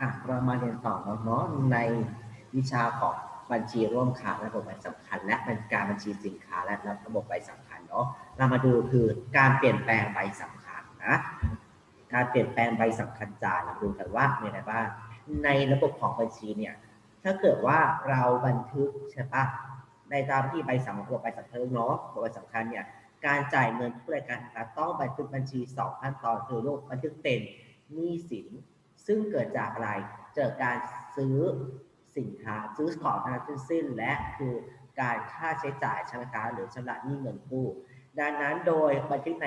อะเรามาเรียนต่อเนาะในวิชาของบัญชีร่วมค้าและระบบใบสำคัญ และเป็นการบัญชีสินค้าและระบบใบสำคัญเนาะเรามาดูคือการเปลี่ยนแปลงใบสำคัญนะการเปลี่ยนแปลงใบสำคัญจ่ายเราดูกันว่ามีอะไรบ้างในระบบของบัญชีเนี่ยถ้าเกิดว่าเราบันทึกใช่ปะในตามที่ใบสำคัญใบสำคัญเนาะใบสำคัญเนี่ยการจ่ายเงินผู้รายการต้องบันทึกบัญชีสองขั้นตอนคือรูปบันทึกเป็นหนี้สิน ซึ่งเกิดจากอะไรเกิดการซื้อสินค้าซื้อของทั้งสิ้น และคือการค่าใช้จ่ายใช่ไหมคะหรือชำระหนี้เงินกู้ดังนั้นโดยบันทึกใน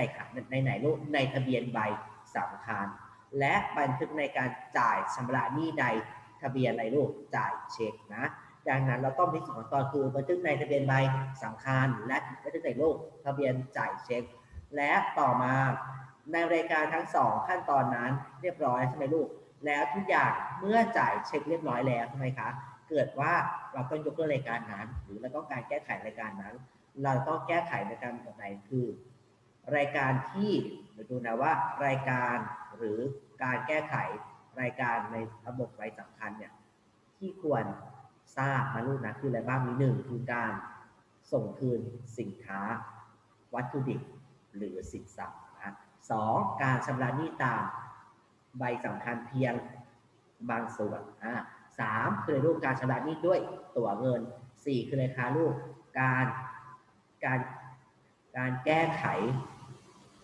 ในไหนรูปในทะเบียนใบสำคัญ และบันทึกในการจ่ายชำระหนี้ใดทะเบียนอะไรลูกจ่ายเช็คนะดังนั้นเราต้องมีสองตอนคือบันทึกในทะเบียนใบสำคัญ และบันทึกในรูปทะเบียนจ่ายเช็ค และต่อมาในรายการทั้งสองขั้นตอนนั้นเรียบร้อยใช่ไหมลูก แล้วทุกอย่างเมื่อจ่ายเช็คเรียบร้อยแล้วใช่ไหมคะ เกิดว่าเราต้องยกเลิกรายการนั้น หรือเราต้องการแก้ไขรายการนั้น เราต้องแก้ไขรายการแบบไหนคือ รายการที่ดูนะว่ารายการหรือการแก้ไขรายการในระบบรายสำคัญเนี่ยที่ควรทราบนะลูกนะคืออะไรบ้างมีหนึ่งคือการส่งคืนสินค้า วัตถุดิบหรือสินทรัพย์นะสองการชำระหนี้ตาม ใบสำคัญเพียงบางส่วนอ่าสามคือรูปการชำระหนี้ด้วยตั๋วเงินสี่คือราคาลูกการการการแก้ไข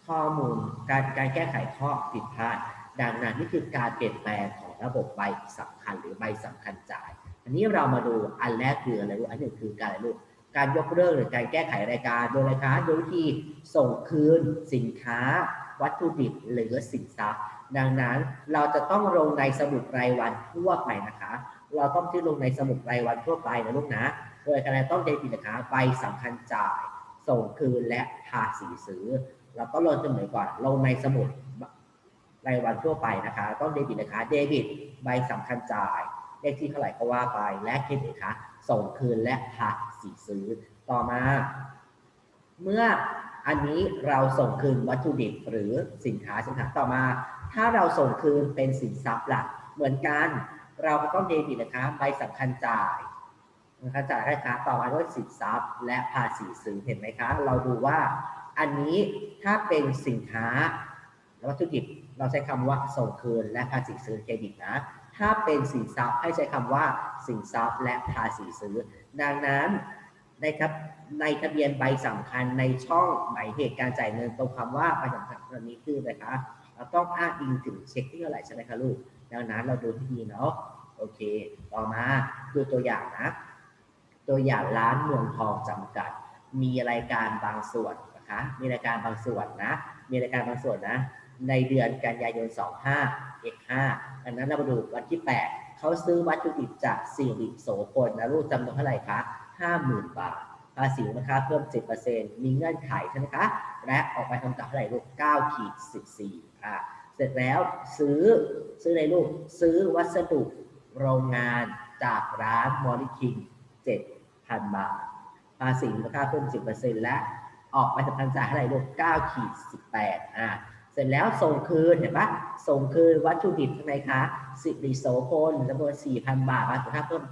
ข้อมูล การการแก้ไขข้อผิดพลาด ดังนั้นนี่คือการเปลี่ยนแปลงของระบบใบสำคัญหรือใบสำคัญจ่าย อันนี้เรามาดูอันแรกคืออะไรลูกอันหนึ่งคือการรลูกการยกเลิกหรือการแก้ไขรายการโดยรายการโดยวิธีส่งคืนสินค้า วัตถุดิบหรือสินทรัพย์ ดังนั้นเราจะต้องลงในสมุดรายวันทั่วไปนะคะ เราต้องที่ลงในสมุดรายวันทั่วไปนะลูกนะ โดยการต้องเดบิตนะคะใบสำคัญจ่าย ส่งคืนและภาษีซื้อ เราต้องลงเสมอก่อนลงในสมุดรายวันทั่วไปนะคะ ต้องเดบิตนะคะเดบิตใบสำคัญจ่าย เลขที่เท่าไหร่ก็ว่าไปและเครดิตคะส่งคืนและภาษีซื้อต่อมา เมื่ออันนี้เราส่งคืนวัตถุดิบหรือสินค้าสินค้าต่อมา ถ้าเราส่งคืนเป็นสินทรัพย์ล่ะเหมือนกัน เราก็ต้องเดบิตนะคะใบสำคัญจ่ายนะคะจ่ายให้ค้าต่อมาด้วยสินทรัพย์และภาษีซื้อเห็นไหมคะ เราดูว่าอันนี้ถ้าเป็นสินค้าวัตถุดิบเราใช้คำว่าส่งคืนและภาษีซื้อเครดิตนะ ถ้าเป็นสินทรัพย์ให้ใช้คำว่าสินทรัพย์และภาษีซื้อ ดังนั้นนครับในทะเบียนใบสำคัญในช่องหมายเหตุการจ่ายเงินตรงคำว่าใบสำคัญตัวนี้คือนะคะ เราต้องอ้างอิงถึงเช็คที่เท่าไหร่ใช่ไหมคะลูก ดังนั้นเราดูที่ดีเนาะ โอเค ต่อมาดูตัวอย่างนะ ตัวอย่างร้านเมืองทองจำกัด มีรายการบางส่วนนะคะ มีรายการบางส่วนนะ มีรายการบางส่วนนะ ในเดือนกันยายน 25 x 5 ดังนั้นเรามาดูวันที่ 8 เขาซื้อวัตถุดิบจากสิ่ริโสพลนะลูกจำนวนเท่าไหร่คะ50,000 บาทภาษีนะคะเพิ่ม 10%มีเงื่อนไขใช่ไหมคะ และออกไปทำกับเท่าไหร่ลูก9ขีด14 อะเสร็จแล้วซื้อซื้ออะไรลูกซื้อวัสดุโรงงานจากร้านมอริคิง7,000บาท ภาษีมูลค่าเพิ่ม10%และออกไปทำการจ่ายเท่าไหร่ลูก9ขีด18อะเสร็จแล้วส่งคืนเห็นปะส่งคืนวัตถุดิบทำไมคะสิริโสพลจำนวน4,000บาทภาษีมูลค่าเพิ่ม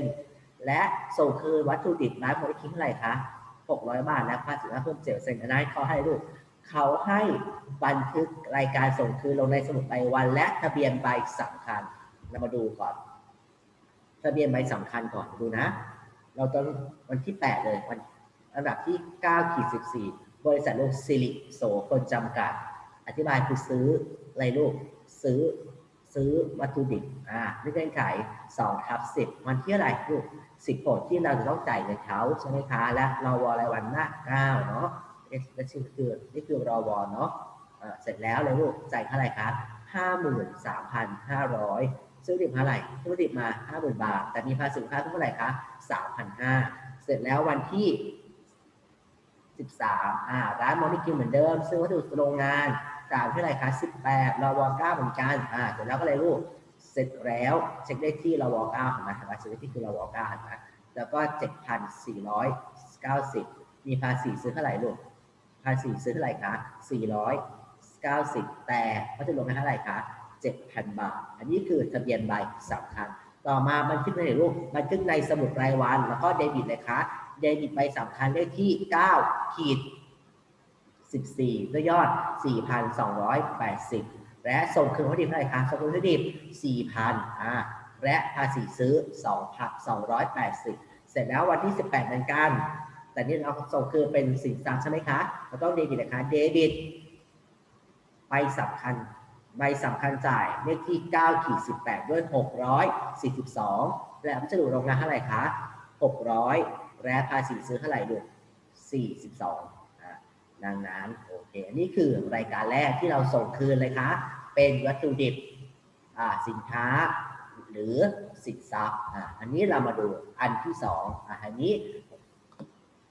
7%และส่งคืนวัตถุดิบร้านมอริคิงเท่าไหร่คะ600บาทและภาษีมูลค่าเพิ่ม7%อันนั้นเขาให้ลูก เขาให้บันทึกรายการส่งคืนลงในสมุดรายวัน และทะเบียนใบสำคัญ เรามาดูก่อน ทะเบียนใบสำคัญก่อนดูนะ เราต้องวันที่ 8 เลยวันอันดับที่9ขีด14 บริษัทลูกสิริโสคนจำกัด อธิบายคือซื้ออะไรลูกซื้อซื้อวัตถุดิบอ่าไม่เงื่อนไข2ทับ10 วันที่อะไรลูกสิบผลที่เราจะต้องจ่ายเงินเขาใช่ไหมคะ และเราวอรายวันหน้า9เนาะ นี่คือนี่คือรอวอเนาะเสร็จแล้วเลยลูกจ่ายเท่าไหร่ครับห้าหมื่นสามพันห้าร้อยซื้อดิบเท่าไหร่ซื้อดิบมาห้าหมื่นบาท แต่มีภาษีค่าเท่าไหร่คะสามพันห้าเสร็จแล้ววันที่สิบสามอ่าร้านมอนิกิวเหมือนเดิมซึ่งวัตถุโรงงานจ่ายเท่าไหร่คะสิบแปดรอวอเก้าเหมือนกันอ่าเสร็จแล้วก็เลยลูกเสร็จแล้วเช็คได้ที่รอวอเก้าเห็นไหมเช็คได้ที่คือรอวอเก้านไหมแล้วก็เจ็ดพันสี่ร้อยเก้าสิบมีภาษีซื้อเท่าไหร่ลูก ภาษีซื้อเท่าไหร่คะ490แต่เขาจะลงไปเท่าไหร่คะ7,000บาท อันนี้คือทะเบียนใบสำคัญ ต่อมาบันทึกในรูปบันทึกในสมุดรายวัน แล้วก็เดบิตเลยคะเดบิตใบสำคัญเลขที่9ขีด14ด้วยยอด 4,280 และส่งคืนวัตถุดิบเท่าไหร่คะส่งคืนวัตถุดิบ4,000อ่าและภาษีซื้อ 2,280 เสร็จแล้ววันที่ 18เหมือนกัน แต่นี่เราส่งคืนเป็นสินทรัพย์ใช่ไหมคะเราต้องเดบิตนะคะเดบิตใบสำคัญใบสำคัญจ่ายเลขที่9ขีด18 ด้วย 642 และพัสดุโรงงานเท่าไหร่คะ 600 และภาษีซื้อเท่าไหร่ลูก42อะดังนั้นโอเคอันนี้คือรายการแรกที่เราส่งคืนเลยคะ เป็นวัตถุดิบอ่าสินค้าหรือสินทรัพย์อันนี้เรามาดูอันที่สองอันนี้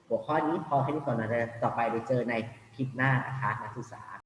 หัวข้อนี้พอแค่นี้ก่อนนะต่อไปไปเจอในคลิปหน้านะคะนักศึกษา